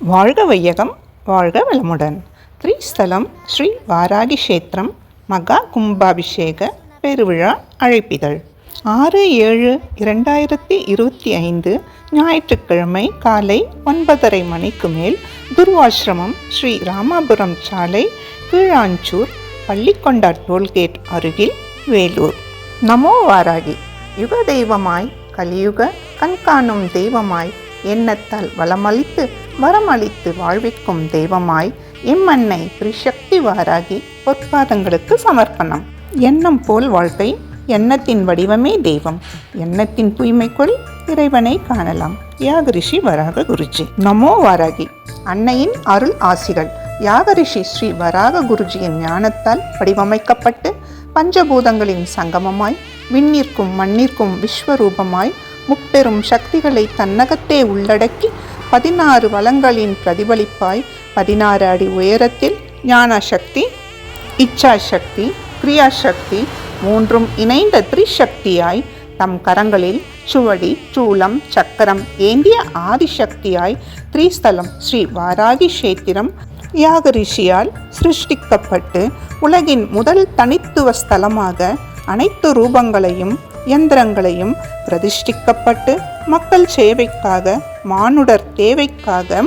வாழ்க வையகம் வாழ்க வளமுடன். ஸ்ரீஸ்தலம் ஸ்ரீ வாராகி கஷேத்திரம் மகா கும்பாபிஷேக பெருவிழா அழைப்பிதழ். ஆறு ஏழு இரண்டாயிரத்தி இருபத்தி ஐந்து ஞாயிற்றுக்கிழமை காலை ஒன்பதரை மணிக்கு மேல் துர்வாசிரமம் ஸ்ரீ ராமாபுரம் சாலை கீழாஞ்சூர் பள்ளிக்கொண்டா டோல்கேட் அருகில் வேலூர். நமோ வாராகி. யுக தெய்வமாய் கலியுக கண்காணும் தெய்வமாய் எண்ணத்தால் வளமளித்து வரமளித்து வாழ்விக்கும் தெய்வமாய் இம்மண்ணை திரிசக்தி வாராகி பொற்பாதங்களுக்கு சமர்ப்பணம். எண்ணம் போல் வாழ்க்கை எண்ணத்தின் வடிவமே தெய்வம். எண்ணத்தின் தூய்மைக்குள் இறைவனை காணலாம். யாகரிஷி வராக குருஜி. நமோ வாராகி. அன்னையின் அருள் ஆசிகள். யாகரிஷி ஸ்ரீ வராக குருஜியின் ஞானத்தால் வடிவமைக்கப்பட்டு பஞ்சபூதங்களின் சங்கமமாய் விண்ணிற்கும் மண்ணிற்கும் விஸ்வரூபமாய் முப்பெரும் சக்திகளை தன்னகத்தே உள்ளடக்கி பதினாறு வளங்களின் பிரதிபலிப்பாய் பதினாறு அடி உயரத்தில் ஞான சக்தி இச்சா சக்தி கிரியா சக்தி மூன்றும் இணைந்த திரிசக்தியாய் தம் கரங்களில் சுவடி சூலம் சக்கரம் ஏந்திய ஆதிசக்தியாய் திரிஸ்தலம் ஸ்ரீ வாராகி கஷேத்திரம் யாகரிஷியால் சிருஷ்டிக்கப்பட்டு உலகின் முதல் தனித்துவ ஸ்தலமாக அனைத்து ரூபங்களையும் இயந்திரங்களையும் பிரதிஷ்டிக்கப்பட்டு மக்கள் சேவைக்காக மானுடர் தேவைக்காக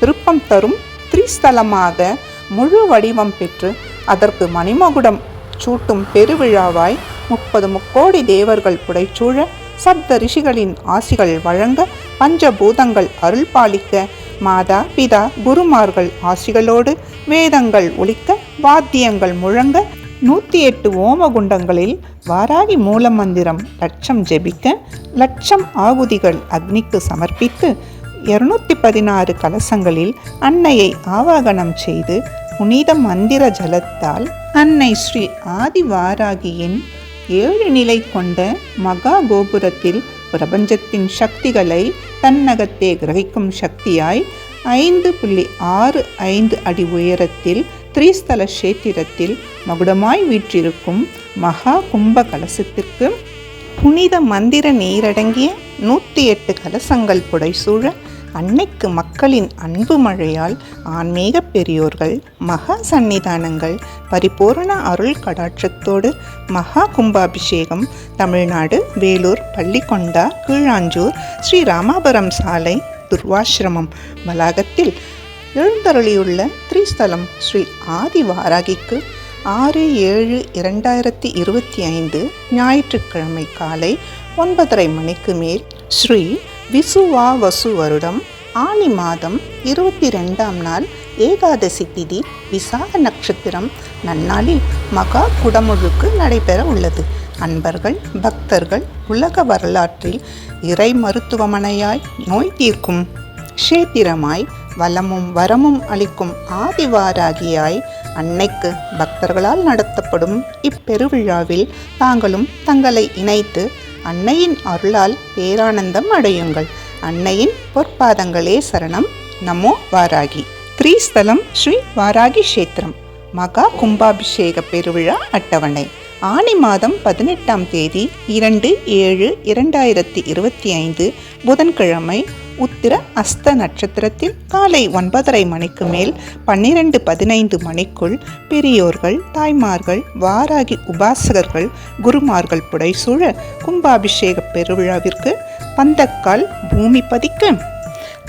விருப்பம் தரும் திரிஸ்தலமாக முழு வடிவம் பெற்று அதற்கு மணிமகுடம் சூட்டும் பெருவிழாவாய் முப்பது முக்கோடி தேவர்கள் புடைச்சூழ சப்த ரிஷிகளின் ஆசிகள் வழங்க பஞ்சபூதங்கள் அருள் பாலிக்க மாதா பிதா குருமார்கள் ஆசிகளோடு வேதங்கள் ஒழிக்க வாத்தியங்கள் முழங்க நூற்றி எட்டு ஓமகுண்டங்களில் வாராகி மூல மந்திரம் லட்சம் ஜெபிக்க லட்சம் ஆகுதிகள் அக்னிக்கு சமர்ப்பித்து இருநூத்தி பதினாறு கலசங்களில் அன்னையை ஆவாகனம் செய்து புனித மந்திர ஜலத்தால் அன்னை ஸ்ரீ ஆதிவாராகியின் ஏழு நிலை கொண்ட மகா கோபுரத்தில் பிரபஞ்சத்தின் சக்திகளை தன்னகத்தே கிரகிக்கும் சக்தியாய் ஐந்து புள்ளி ஆறு ஐந்து அடி உயரத்தில் திரிஸ்தல கஷேத்திரத்தில் மகுடமாய் வீற்றிருக்கும் மகா கும்ப கலசத்திற்கு புனித மந்திர நீரடங்கிய நூற்றி எட்டு கலசங்கள் புடைசூழ அன்னைக்கு மக்களின் அன்பு மழையால் ஆன்மீக பெரியோர்கள் மகா சந்நிதானங்கள் பரிபூர்ண அருள் கடாட்சத்தோடு மகா கும்பாபிஷேகம் தமிழ்நாடு வேலூர் பள்ளிக்கொண்டா கீழாஞ்சூர் ஸ்ரீ ராமாபுரம் சாலை துர்வாசிரமம் வளாகத்தில் எழுந்தருளியுள்ள திரிஸ்தலம் ஸ்ரீ ஆதி வாராகிக்கு ஆறு ஏழு இரண்டாயிரத்தி இருபத்தி ஐந்து ஞாயிற்றுக்கிழமை காலை ஒன்பதரை மணிக்கு மேல் ஸ்ரீ விசுவா வசு வருடம் ஆனி மாதம் இருபத்தி ரெண்டாம் நாள் ஏகாதசி திதி விசாக நட்சத்திரம் நன்னாளில் மகா குடமுழுக்கு நடைபெற உள்ளது. அன்பர்கள் பக்தர்கள் உலக வரலாற்றில் இறை மருத்துவமனையாய் நோய் தீர்க்கும் க்ஷேத்திரமாய் வளமும் வரமும் அளிக்கும் ஆதிவாராகியாய் அன்னைக்கு பக்தர்களால் நடத்தப்படும் இப்பெருவிழாவில் தாங்களும் தங்களை இணைத்து அன்னையின் அருளால் பேரானந்தம் அடையுங்கள். அன்னையின் பொற்பாதங்களே சரணம். நமோ வாராகி. ஸ்ரீஸ்தலம் ஸ்ரீ வாராகி கஷேத்திரம் மகா கும்பாபிஷேக பெருவிழா அட்டவணை. ஆனி மாதம் பதினெட்டாம் தேதி இரண்டு ஏழு இரண்டாயிரத்தி இருபத்தி ஐந்து புதன்கிழமை உத்திர அஸ்த நட்சத்திரத்தில் காலை ஒன்பதரை மணிக்கு மேல் பன்னிரண்டு பதினைந்து மணிக்குள் பெரியோர்கள் தாய்மார்கள் வாராகி உபாசகர்கள் குருமார்கள் புடைசூழ கும்பாபிஷேக பெருவிழாவிற்கு பந்தக்கால் பூமி பதிக்க.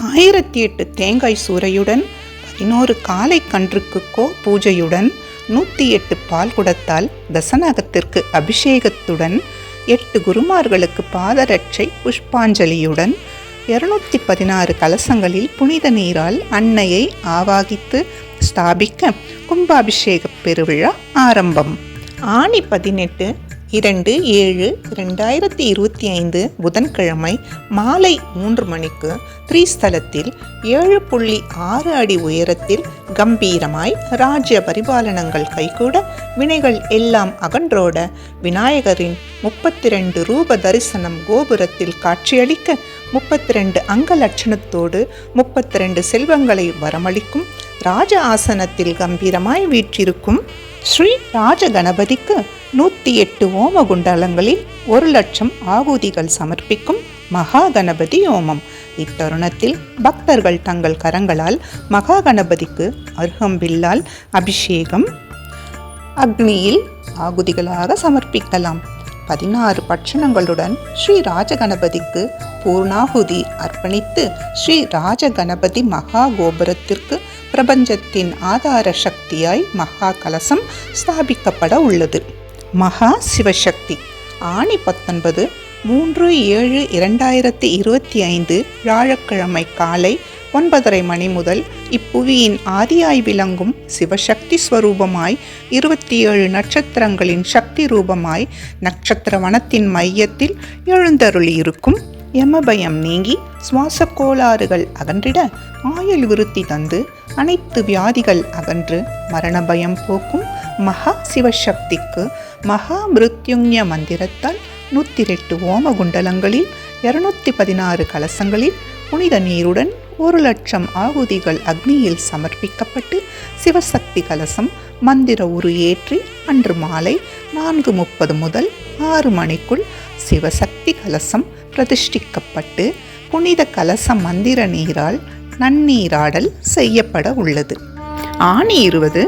ஆயிரத்தி எட்டு தேங்காய் சூறையுடன் பதினோரு காலை கன்றுக்குக்கோ பூஜையுடன் நூற்றி எட்டு பால் குடத்தால் தசநாகத்திற்கு அபிஷேகத்துடன் எட்டு குருமார்களுக்கு பாதரட்சை புஷ்பாஞ்சலியுடன் இருநூற்றி பதினாறு கலசங்களில் புனித நீரால் அன்னையை ஆவாகித்து ஸ்தாபிக்க கும்பாபிஷேக பெருவிழா ஆரம்பம். ஆணி பதினெட்டு இரண்டு ஏழு ரெண்டாயிரத்தி இருபத்தி ஐந்து புதன்கிழமை மாலை மூன்று மணிக்கு ஸ்ரீஸ்தலத்தில் ஏழு புள்ளி ஆறு அடி உயரத்தில் கம்பீரமாய் ராஜ்ய பரிபாலனங்கள் கைகூட வினைகள் எல்லாம் அகன்றோட விநாயகரின் முப்பத்தி ரெண்டு ரூப தரிசனம் கோபுரத்தில் காட்சியளிக்க முப்பத்தி ரெண்டு அங்க லட்சணத்தோடு முப்பத்தி ரெண்டு செல்வங்களை வரமளிக்கும் ராஜ ஆசனத்தில் கம்பீரமாய் வீற்றிருக்கும் ஸ்ரீ ராஜ கணபதிக்கு நூற்றி எட்டு ஓம குண்டலங்களில் ஒரு லட்சம் ஆகுதிகள் சமர்ப்பிக்கும் மகா கணபதி ஓமம் இத்தருணத்தில் பக்தர்கள் தங்கள் கரங்களால் மகா கணபதிக்கு அருகம்பில்லால் அபிஷேகம் அக்னியில் ஆகுதிகளாக சமர்ப்பிக்கலாம். பதினாறு பட்சணங்களுடன் ஸ்ரீ ராஜகணபதிக்கு பூர்ணாகுதி அர்ப்பணித்து ஸ்ரீ ராஜகணபதி மகா கோபுரத்திற்கு பிரபஞ்சத்தின் ஆதார சக்தியாய் மகா கலசம் ஸ்தாபிக்கப்பட உள்ளது. மகா சிவசக்தி. ஆணி பத்தொன்பது மூன்று ஏழு இரண்டாயிரத்தி இருபத்தி ஐந்து வியாழக்கிழமை காலை ஒன்பதரை மணி முதல் இப்புவியின் ஆதியாய் விளங்கும் சிவசக்தி ஸ்வரூபமாய் இருபத்தி ஏழு நட்சத்திரங்களின் சக்தி ரூபமாய் நட்சத்திர வனத்தின் மையத்தில் எழுந்தருளியிருக்கும் யமபயம் நீங்கி சுவாச கோளாறுகள் அகன்றிட ஆயுள் விருத்தி தந்து அனைத்து வியாதிகள் அகன்று மரண பயம் போக்கும் மகா சிவசக்திக்கு மகா மிருத்யுஞ்ச மந்திரத்தால் நூற்றி எட்டு ஓம குண்டலங்களில் இருநூத்தி பதினாறு கலசங்களில் புனித நீருடன் ஒரு லட்சம் ஆகுதிகள் அக்னியில் சமர்ப்பிக்கப்பட்டு சிவசக்தி கலசம் மந்திர உரு ஏற்றி அன்று மாலை நான்கு முப்பது முதல் ஆறு மணிக்குள் சிவசக்தி கலசம் பிரதிஷ்டிக்கப்பட்டு புனித கலச மந்திர நீரால் நன்னீராடல் செய்யப்பட உள்ளது. ஆணி இருபது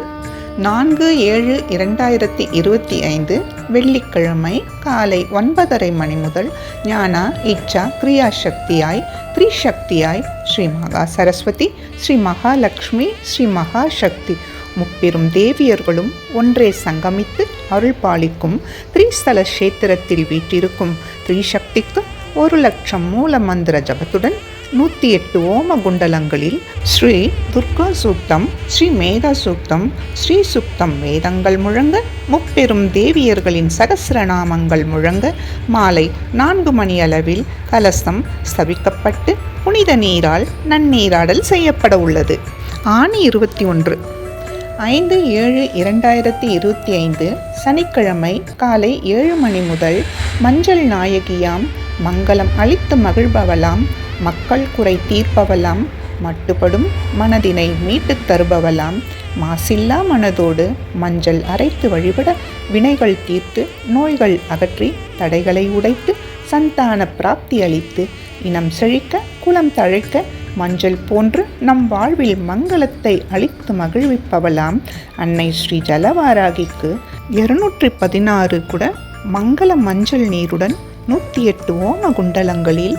நான்கு ஏழு இரண்டாயிரத்தி இருபத்தி ஐந்து வெள்ளிக்கிழமை காலை ஒன்பதரை மணி முதல் ஞானா இச்சா கிரியாசக்தியாய் த்ரிசக்தியாய் ஸ்ரீ மகா சரஸ்வதி ஸ்ரீ மகாலட்சுமி ஸ்ரீ மகாசக்தி முப்பெரும் தேவியர்களும் ஒன்றே சங்கமித்து அருள் பாலிக்கும் த்ரிஸ்தல கஷேத்திரத்தில் வீட்டிருக்கும் த்ரிசக்திக்கு ஒரு லட்சம் மூல மந்திர ஜபத்துடன் நூற்றி எட்டு ஓம குண்டலங்களில் ஸ்ரீ துர்கா சூக்தம் ஸ்ரீ மேதா சூக்தம் ஸ்ரீ சுக்தம் வேதங்கள் முழங்க முப்பெரும் தேவியர்களின் சகசிரநாமங்கள் முழங்க மாலை நான்கு மணி அளவில் கலசம் ஸ்தபிக்கப்பட்டு புனித நீரால் நன்னீராடல் செய்யப்பட உள்ளது. ஆணி இருபத்தி ஒன்று. ஐந்து ஏழு இரண்டாயிரத்தி இருபத்தி ஐந்து சனிக்கிழமை காலை ஏழு மணி முதல் மஞ்சள் நாயகியாம் மங்களம் அளித்து மகிழ்பவலாம் மக்கள் குறை தீர்ப்பவலாம் மட்டுப்படும் மனதினை மீட்டுத் தருபவலாம் மாசில்லா மனதோடு மஞ்சள் அரைத்து வழிபட வினைகள் தீர்த்து நோய்கள் அகற்றி தடைகளை உடைத்து சந்தான பிராப்தி அளித்து இனம் செழிக்க குலம் தழைக்க மஞ்சள் போன்று நம் வாழ்வில் மங்களத்தை அளித்து மகிழ்விப்பவலாம் அன்னை ஸ்ரீ ஜலவாராகிக்கு இருநூற்றி பதினாறு கூட மங்கள மஞ்சள் நீருடன் நூற்றி எட்டு ஓம குண்டலங்களில்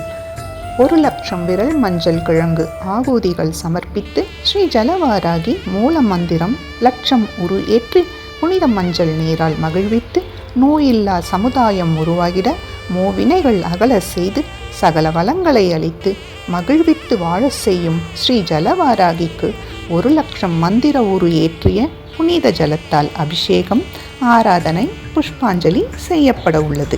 ஒரு லட்சம் விரல் மஞ்சள் கிழங்கு ஆகூதிகள் சமர்ப்பித்து ஸ்ரீ ஜலவாராகி மூல மந்திரம் லட்சம் உரு ஏற்றி புனித மஞ்சள் நீரால் மகிழ்வித்து நோயில்லா சமுதாயம் உருவாகிட மோவினைகள் அகல செய்து சகல வளங்களை அளித்து மகிழ்வித்து வாழ செய்யும் ஸ்ரீ ஜலவாராகிக்கு ஒரு லட்சம் மந்திர உரு ஏற்றிய புனித ஜலத்தால் அபிஷேகம் ஆராதனை புஷ்பாஞ்சலி செய்யப்பட உள்ளது.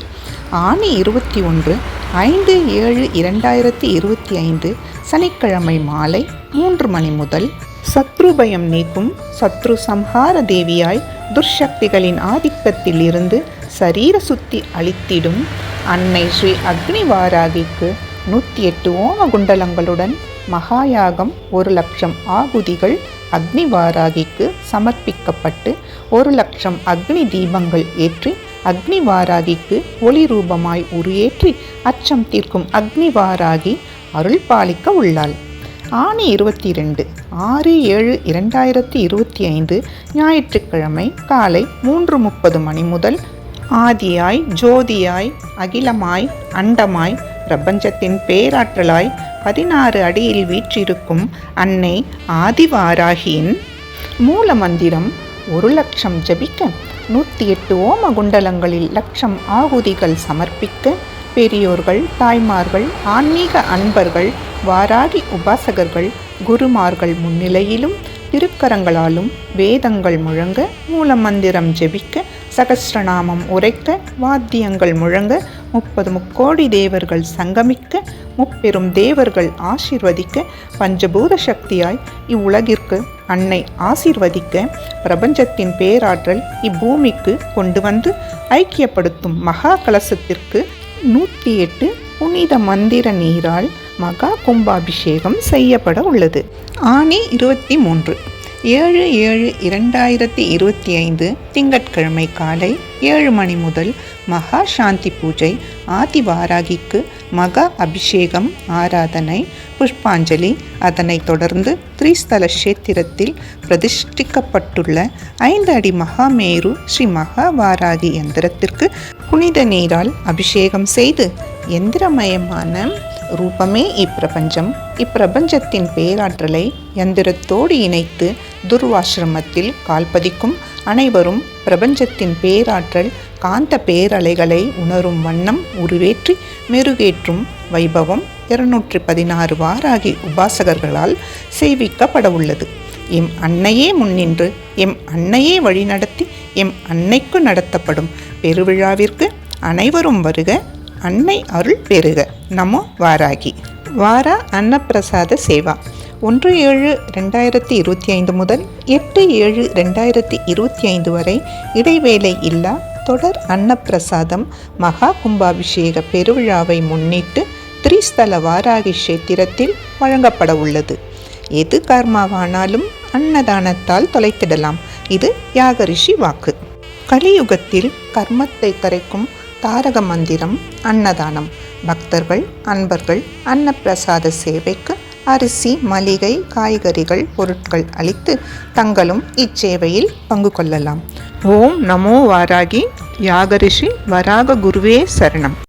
ஆணி இருபத்தி ஒன்று ஐந்து ஏழு இரண்டாயிரத்தி இருபத்தி ஐந்து சனிக்கிழமை மாலை மூன்று மணி முதல் சத்ருபயம் நீக்கும் சத்ரு சம்ஹார தேவியாய் துர்சக்திகளின் ஆதிக்கத்தில் இருந்து சரீர சுத்தி அளித்திடும் அன்னை ஸ்ரீ அக்னிவாராகிக்கு நூற்றி எட்டு ஓம குண்டலங்களுடன் மகாயாகம் ஒரு லட்சம் ஆகுதிகள் அக்னிவாராகிக்கு சமர்ப்பிக்கப்பட்டு ஒரு லட்சம் அக்னி தீபங்கள் ஏற்றி அக்னிவாராகிக்கு ஒளி ரூபமாய் உருயேற்றி அச்சம் தீர்க்கும் அக்னிவாராகி அருள் பாலிக்க உள்ளாள். ஆணி இருபத்தி ரெண்டு ஆறு ஏழு இரண்டாயிரத்தி இருபத்தி ஐந்து ஞாயிற்றுக்கிழமை காலை மூன்று முப்பது மணி முதல் ஆதியாய் ஜோதியாய் அகிலமாய் அண்டமாய் பிரபஞ்சத்தின் பேராற்றலாய் பதினாறு அடியில் வீற்றிருக்கும் அன்னை ஆதிவாராகியின் மூல மந்திரம் ஒரு லட்சம் ஜபிக்க நூற்றி எட்டு ஓம குண்டலங்களில் லட்சம் ஆகுதிகள் சமர்ப்பிக்க பெரியோர்கள் தாய்மார்கள் ஆன்மீக அன்பர்கள் வாராகி உபாசகர்கள் குருமார்கள் முன்னிலையிலும் திருக்கரங்களாலும் வேதங்கள் முழங்க மூலமந்திரம் ஜெபிக்க சகசிரநாமம் உரைக்க வாத்தியங்கள் முழங்க முப்பது முக்கோடி தேவர்கள் சங்கமிக்க முப்பெரும் தேவர்கள் ஆசிர்வதிக்க பஞ்சபூத சக்தியாய் இவ்வுலகிற்கு அன்னை ஆசிர்வதிக்க பிரபஞ்சத்தின் பேராற்றல் இப்பூமிக்கு கொண்டு வந்து ஐக்கியப்படுத்தும் மகா கலசத்திற்கு நூற்றி எட்டு புனித மந்திர நீரால் மகா கும்பாபிஷேகம் செய்யப்பட உள்ளது. ஆணி இருபத்தி மூன்று. ஏழு ஏழு இரண்டாயிரத்தி இருபத்தி ஐந்து திங்கட்கிழமை காலை ஏழு மணி முதல் மகா சாந்தி பூஜை ஆதிவாராகிக்கு மகா அபிஷேகம் ஆராதனை புஷ்பாஞ்சலி அதனைத் தொடர்ந்து திரிஸ்தல கஷேத்திரத்தில் பிரதிஷ்டிக்கப்பட்டுள்ள ஐந்து அடி மகாமேரு ஸ்ரீ மகாவாராகி யந்திரத்திற்கு புனித நீரால் அபிஷேகம் செய்து எந்திரமயமான ரூபமே இப்பிரபஞ்சம். இப்பிரபஞ்சத்தின் பேராற்றலை யந்திரத்தோடு இணைத்து துர்வாசிரமத்தில் கால்பதிக்கும் அனைவரும் பிரபஞ்சத்தின் பேராற்றல் காந்த பேரலைகளை உணரும் வண்ணம் உருவேற்றி மெருகேற்றும் வைபவம் இருநூற்றி பதினாறு வாராகி உபாசகர்களால் செய்விக்கப்பட உள்ளது எம் அன்னையே முன்னின்று எம் அன்னையே வழிநடத்தி எம் அன்னைக்கு நடத்தப்படும் பெருவிழாவிற்கு அனைவரும் வருக அன்னை அருள் பெறுக. நமோ வாராகி. வாரா அன்னப்பிரசாத சேவா. ஒன்று ஏழு ரெண்டாயிரத்தி இருபத்தி ஐந்து முதல் எட்டு ஏழு ரெண்டாயிரத்தி இருபத்தி ஐந்து வரை இடைவேளை இல்லா தொடர் அன்னப்பிரசாதம் மகா கும்பாபிஷேக பெருவிழாவை முன்னிட்டு திரிஸ்தல வாராகி கஷேத்திரத்தில் வழங்கப்பட உள்ளது. எது கர்மாவானாலும் அன்னதானத்தால் தொலைத்திடலாம். இது யாகரிஷி வாக்கு. கலியுகத்தில் கர்மத்தை கரைக்கும் தாரக மந்திரம் அன்னதானம். பக்தர்கள் அன்பர்கள் அன்னப்பிரசாத சேவைக்கு அரிசி மளிகை காய்கறிகள் பொருட்கள் அளித்து தங்களும் இச்சேவையில் பங்கு கொள்ளலாம். ஓம் நமோ வாராகி யாகரிஷி வராக குருவே சரணம்.